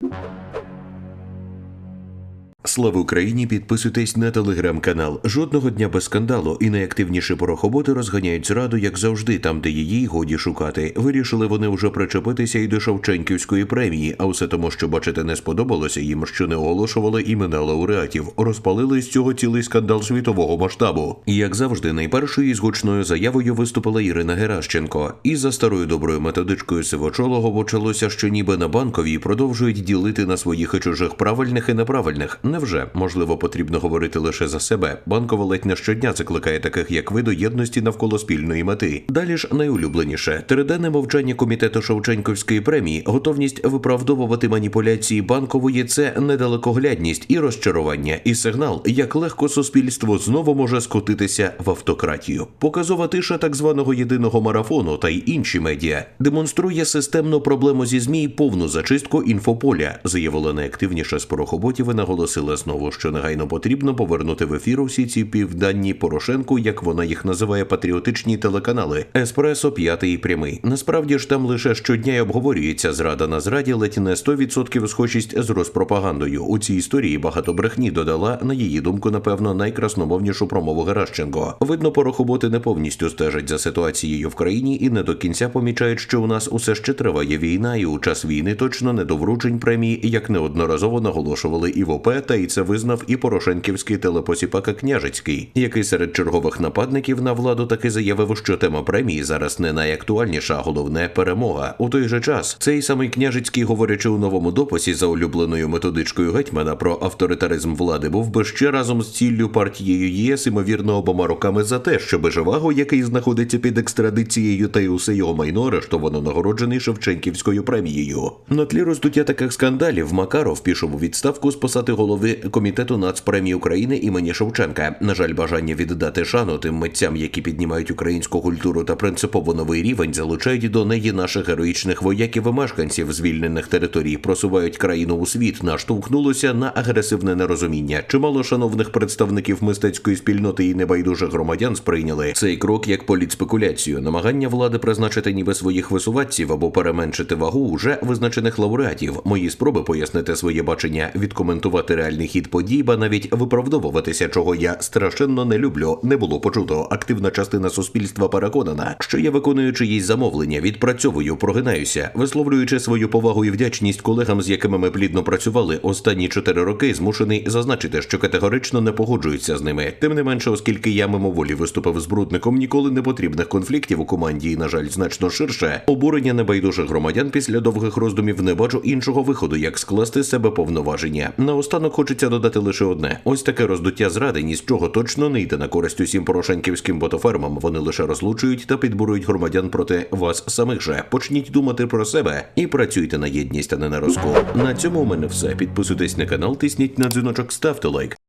you Слава Україні! Підписуйтесь на телеграм-канал. Жодного дня без скандалу і найактивніші порохоботи розганяють зраду, як завжди, там, де її годі шукати. Вирішили вони вже причепитися і до Шевченківської премії, а все тому, що бачите, не сподобалося їм, що не оголошували імена лауреатів. Розпалили з цього цілий скандал світового масштабу. Як завжди, найпершою з гучною заявою виступила Ірина Геращенко. І за старою доброю методичкою сивочолого почалося, що ніби на банковій продовжують ділити на своїх і чужих правильних і неправильних. Невже можливо потрібно говорити лише за себе? Банкова ледь не щодня закликає таких, як ви, до єдності навколо спільної мети. Далі ж найулюбленіше триденне мовчання комітету Шевченківської премії, готовність виправдовувати маніпуляції банкової це недалекоглядність і розчарування, і сигнал, як легко суспільство знову може скотитися в автократію. Показова тиша так званого єдиного марафону та й інші медіа демонструє системну проблему зі змі й повну зачистку інфополя, заявила найактивніша з порохоботів і наголосила знову, що негайно потрібно повернути в ефір усі ці півданні Порошенку, як вона їх називає патріотичні телеканали Еспресо, п'ятий прямий. Насправді ж там лише щодня й обговорюється зрада на зраді, ледь не 100% схожість з розпропагандою. У цій історії багато брехні додала, на її думку, напевно, найкрасномовнішу промову Геращенко. Видно, порохоботи не повністю стежать за ситуацією в країні і не до кінця помічають, що у нас усе ще триває війна, і у час війни точно не до вручень премії, як неодноразово наголошували і в ОП, та й це визнав і Порошенківський телепосіпака Княжицький, який серед чергових нападників на владу таки заявив, що тема премії зараз не найактуальніша, а головне перемога. У той же час цей самий Княжицький, говорячи у новому дописі за улюбленою методичкою гетьмана про авторитаризм влади, був би ще разом з ціллю партією ЄС, ймовірно, обома руками за те, щоб Живаго, який знаходиться під екстрадицією, та й усе його майно арештовано нагороджений Шевченківською премією. На тлі роздуття таких скандалів Макаров пішов у відставку з посади голови комітету нацпремії України імені Шевченка. На жаль, бажання віддати шану тим митцям, які піднімають українську культуру та принципово новий рівень, залучають до неї наших героїчних вояків і мешканців звільнених територій, просувають країну у світ, наштовхнулося на агресивне нерозуміння. Чимало шановних представників мистецької спільноти і небайдужих громадян сприйняли цей крок як політспекуляцію, намагання влади призначити ніби своїх висуватців або переменшити вагу уже визначених лауреатів. Мої спроби пояснити своє бачення, відкоментувати реальний хід подій, ба навіть виправдовуватися, чого я страшенно не люблю, не було почуто. Активна частина суспільства переконана, що я виконую чиїсь замовлення, відпрацьовую, прогинаюся, висловлюючи свою повагу і вдячність колегам, з якими ми плідно працювали останні чотири роки, змушений зазначити, що категорично не погоджуються з ними. Тим не менше, оскільки я мимоволі виступив з брудником ніколи не потрібних конфліктів у команді, і на жаль, значно ширше, обурення небайдужих громадян після довгих роздумів не бачу іншого виходу, як скласти себе повноваження. Наостанок хочеться додати лише одне: ось таке роздуття зради ні з чого точно не йде на користь усім порошенківським ботофермам. Вони лише розлучують та підбурують громадян проти вас самих же. Почніть думати про себе і працюйте на єдність, а не на розкол. На цьому у мене все. Підписуйтесь на канал, тисніть на дзвіночок, ставте лайк.